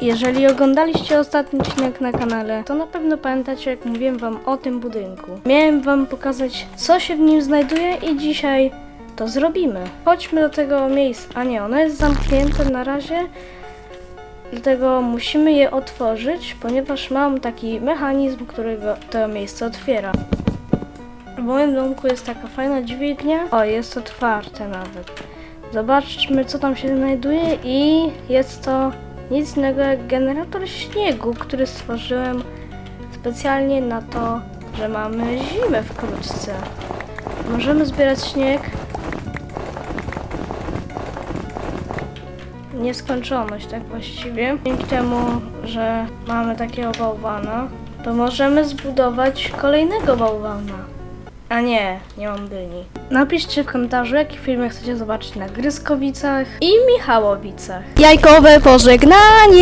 Jeżeli oglądaliście ostatni odcinek na kanale, to na pewno pamiętacie, jak mówiłem wam o tym budynku. Miałem wam pokazać, co się w nim znajduje i dzisiaj to zrobimy. Chodźmy do tego miejsca. A nie, ono jest zamknięte na razie. Dlatego musimy je otworzyć, ponieważ mam taki mechanizm, którego to miejsce otwiera. W moim domku jest taka fajna dźwignia. O, jest otwarte nawet. Zobaczmy, co tam się znajduje i jest to nic innego jak generator śniegu, który stworzyłem specjalnie na to, że mamy zimę wkrótce. Możemy zbierać śnieg. Nieskończoność, tak właściwie. Dzięki temu, że mamy takiego bałwana, to możemy zbudować kolejnego bałwana. A nie, nie mam dyni. Napiszcie w komentarzu, jakie filmy chcecie zobaczyć na Gryskowicach i Michałowicach. Jajkowe pożegnanie!